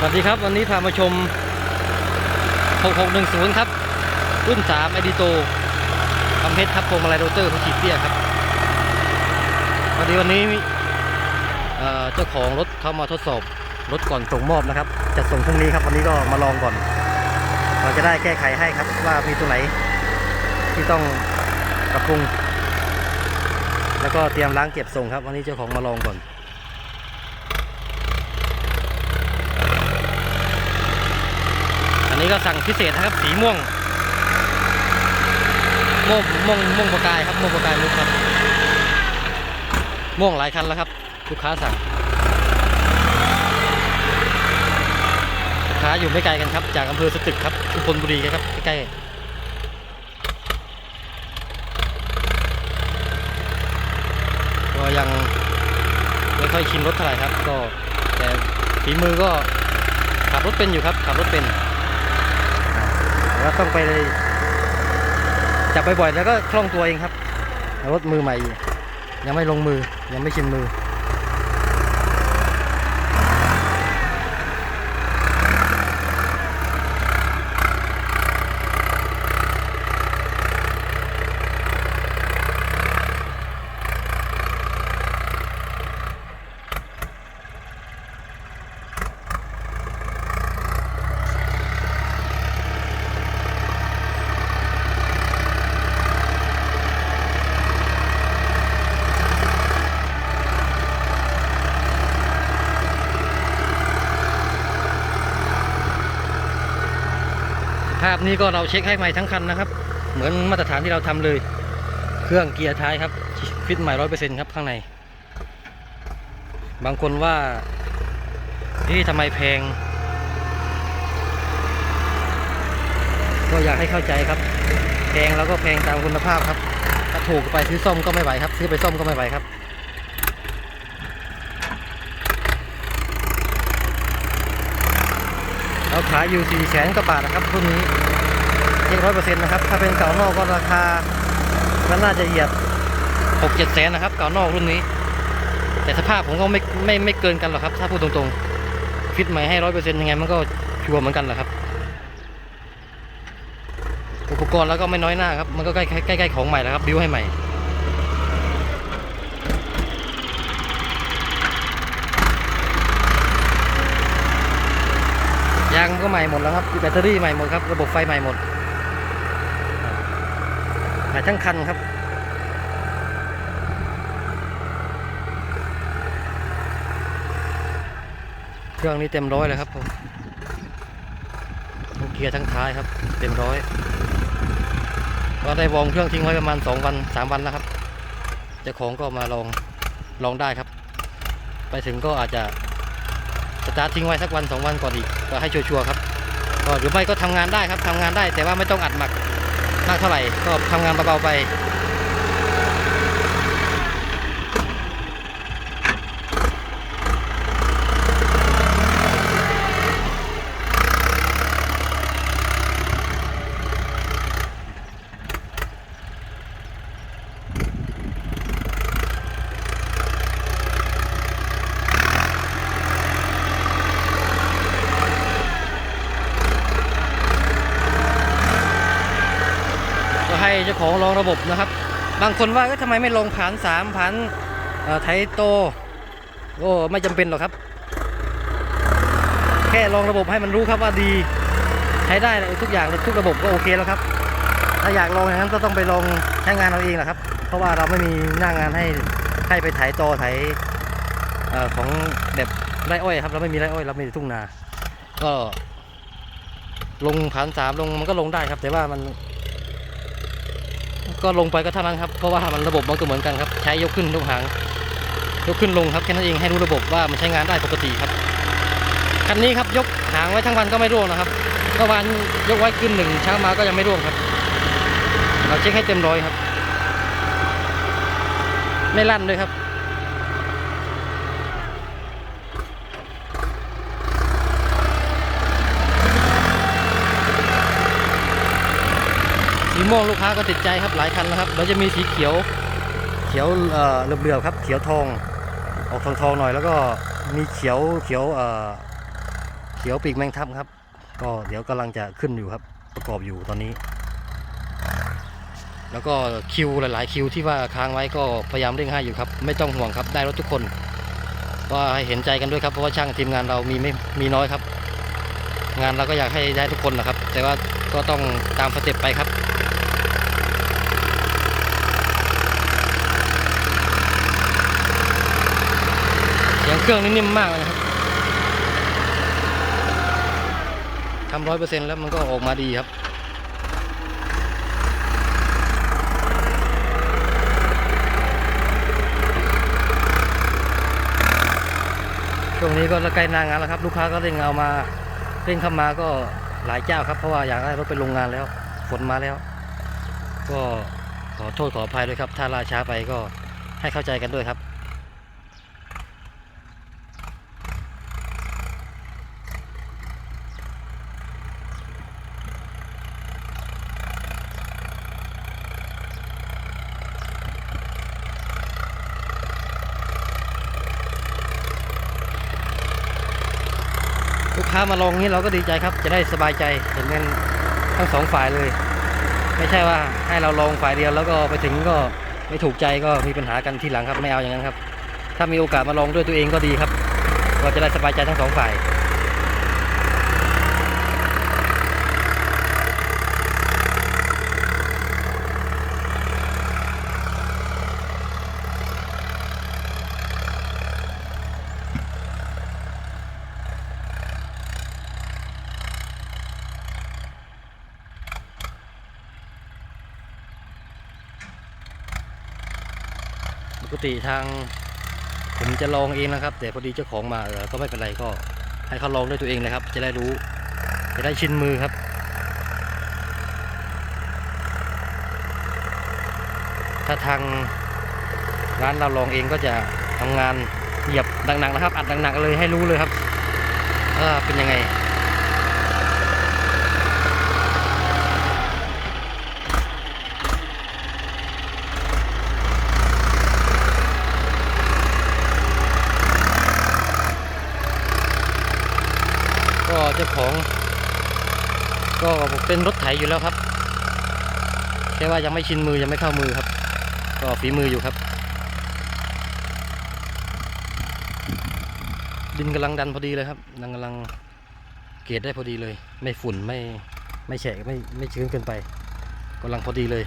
สวัสดีครับ วันนี้พามาชม 6610 ครับ รุ่น3 e d i t o คำเพชรครับพวงมาลัยโรเตอร์ของขีดเตี้ยครับพอดีวันนี้เจ้าของรถเข้ามาทดสอบรถก่อนส่งมอบนะครับ จะส่งพรุ่งนี้ครับ วันนี้ก็มาลองก่อน เราจะได้แก้ไขให้ครับว่ามีตัวไหนที่ต้องปรับปรุง แล้วก็เตรียมล้างเก็บส่งครับ วันนี้เจ้าของมาลองก่อน นนี้ก็สั่งพิเศษนะครับ สีม่วงม่วงม่วงม่วงประกายครับม่วงประกายมุกครับ ม่วงหลายคันแล้วครับ ลูกค้าสั่งลูกค้าอยู่ไม่ไกลกันครับ จากอำเภอสตึกครับชุมพลบุรีครับใกล้ๆก็ยังไม่ค่อยชินรถเท่าไหร่ครับ ก็แต่ฝีมือก็ขับรถเป็นอยู่ครับขับรถเป็น แล้วต้องไปจับบ่อยๆแล้วก็คล่องตัวเองครับรถมือใหม่ ยังไม่ลงมือยังไม่ชินมือ ภาพนี้ก็เราเช็คให้ใหม่ทั้งคันนะครับ เหมือนมาตรฐานที่เราทำเลย เครื่องเกียร์ท้ายครับฟิตใหม่ร้อยเปอร์เซ็นต์ครับข้างใน บางคนว่าเอ๊ะทำไมแพง ก็อยากให้เข้าใจครับ แพงแล้วก็แพงตามคุณภาพครับ ถ้าถูกไปซื้อซ่อมก็ไม่ไหวครับ ซื้อไปซ่อมก็ไม่ไหวครับ เราขายอยู่4ี่แสนกว่าบาทนะครับรุ่นนี้เช็คร้อยเปอร์เซ็นต์นะครับ ถ้าเป็นเก่านอกก็ราคาก็น่าจะเหยียบหกเจ็ดแสนนะครับ เก่านอกรุ่นนี้ แต่สภาพผมก็ไม่ไม่ไม่เกินกันหรอกครับ ถ้าพูดตรงๆ ฟิตใหม่ให้ร้อยเปอร์เซ็นต์ยังไงมันก็ชัวร์เหมือนกันแหละครับ อุปกรณ์แล้วก็ไม่น้อยหน้าครับ มันก็ใกล้ใกล้ใกล้ของใหม่แล้วครับบิวให้ใหม่ ยางก็ใหม่หมดแล้วครับแบตเตอรี่ใหม่หมดครับ ระบบไฟใหม่หมดใหม่ทั้งคันครับเครื่องนี้เต็มร้อยเลยครับผมทั้งเกียร์ทั้งท้ายครับ เต็มร้อยก็ได้วอร์มเครื่องทิ้งไว้ประมาณ 2 วัน 3 วันแล้วครับเจ้าของก็มาลองลองได้ครับ ไปถึงก็อาจจะ สตาร์ททิ้งไว้สักวันสองวันก่อนอีกก็ให้ชัวร์ๆครับก็หรือไม่ก็ทำงานได้ครับทำงานได้แต่ว่าไม่ต้องอัดหมักมากเท่าไหร่ก็ทำงานเบาๆไป เจ้าของลองระบบนะครับ บางคนว่าเอ้ยทำไมไม่ลงผ่านสามผ่านไทโตโอ้ไม่จำเป็นหรอกครับ แค่ลองระบบให้มันรู้ครับว่าดีใช้ได้ทุกอย่างทุกระบบก็โอเคแล้วครับ ถ้าอยากลองอย่างนั้นก็ต้องไปลองใช้งานเอาเองแหละครับ เพราะว่าเราไม่มีหน้างานให้ให้ไปไถโตไถเอ่อของแบบไร่อ้อยครับ เราไม่มีไร่อ้อยเราไมีแต่ทุ่งนา ก็ลงผ่านสามลงมันก็ลงได้ครับ แต่ว่ามัน ก็ลงไปก็เท่านั้นครับ เพราะว่ามันระบบมันก็เหมือนกันครับ ใช้ยกขึ้นยกหาง ยกขึ้นลงครับแค่นั้นเองให้รู้ระบบว่ามันใช้งานได้ปกติครับ คันนี้ครับยกหางไว้ทั้งวันก็ไม่ร่วงนะครับเมื่อวานยกไว้ขึ้นหนึ่งเช้ามาก็ยังไม่ร่วงครับ เราเช็คให้เต็มร้อยครับ ไม่ลั่นด้วยครับ ม่วงลูกค้าก็ติดใจครับหลายคันนะครับเราจะมีสีเขียวเขียวเอ่อเหลือบๆครับ เขียวทองออกทองทองหน่อย แล้วก็มีเขียวเขียวเอ่อเขียวปีกแมงทับครับ ก็เดี๋ยวกำลังจะขึ้นอยู่ครับ ประกอบอยู่ตอนนี้ แล้วก็คิวหลายๆคิวที่ว่าค้างไว้ก็พยายามเร่งให้อยู่ครับ ไม่ต้องห่วงครับได้รถทุกคนก็ให้เห็นใจกันด้วยครับเพราะว่าช่างทีมงานเรามีไม่มีน้อยครับ งานเราก็อยากให้ได้ทุกคนนะครับ แต่ว่าก็ต้องตามสเต็ปไปครับ เครื่องนี่นิ่มมากเลยนะครับทำร้อยเปอร์เซ็นต์แล้วมันก็ออกมาดีครับช่วงนี้ก็ใกล้นางานแล้วครับ ลูกค้าก็เร่งเอามาเร่งเข้ามาก็หลายเจ้าครับ เพราะว่าอยากได้รถไปโรงงานแล้วฝนมาแล้ว ก็ขอโทษขออภัยด้วยครับ ถ้าล่าช้าไปก็ให้เข้าใจกันด้วยครับ ลูกค้ามาลองนี้เราก็ดีใจครับ จะได้สบายใจเห็นกันทั้งสองฝ่ายเลย ไม่ใช่ว่าให้เราลองฝ่ายเดียวแล้วก็ไปถึงก็ไม่ถูกใจก็มีปัญหากันทีหลังครับไม่เอาอย่างนั้นครับ ถ้ามีโอกาสมาลองด้วยตัวเองก็ดีครับ ก็จะได้สบายใจทั้งสองฝ่าย ปกติทาง ผมจะลองเองนะครับ แต่พอดีเจ้าของมาเออก็ไม่เป็นไรก็ ให้เขาลองด้วยตัวเองเลยครับ จะได้รู้ จะได้ชินมือครับถ้าทางร้านเราลองเองก็จะทำงานเหยียบหนักๆนะครับ อัดหนักๆเลยให้รู้เลยครับว่าเป็นยังไง ก็เจ้าของ ก็เป็นรถไถอยู่แล้วครับ แค่ว่ายังไม่ชินมือยังไม่เข้ามือครับ ก็ฝีมืออยู่ครับ ดินกำลังดันพอดีเลยครับดันกำลังเกรดได้พอดีเลย ไม่ฝุ่นไม่ไม่แฉะไม่ไม่ชื้นเกินไปกำลังพอดีเลย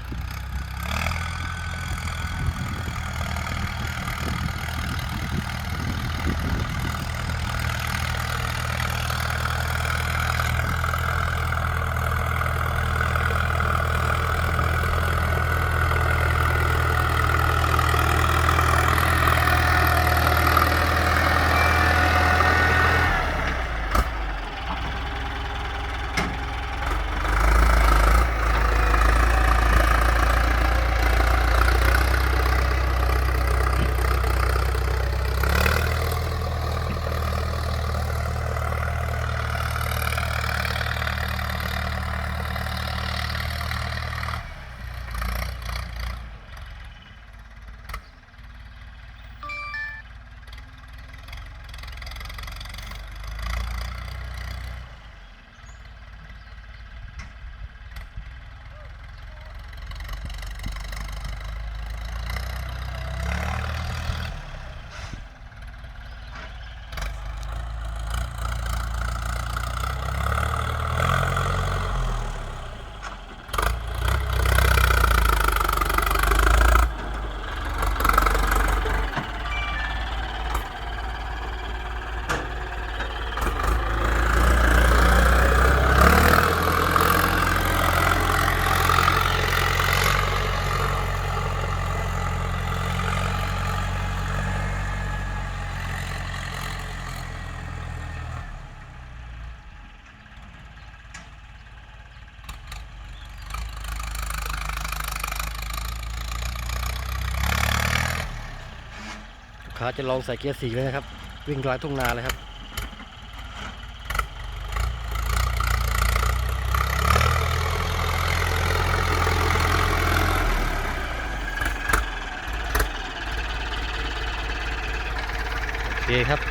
ค้าจะลองใส่เกียร์สี่เลยนะครับ วิ่งกลางทุ่งนาเลยครับโอเคครับ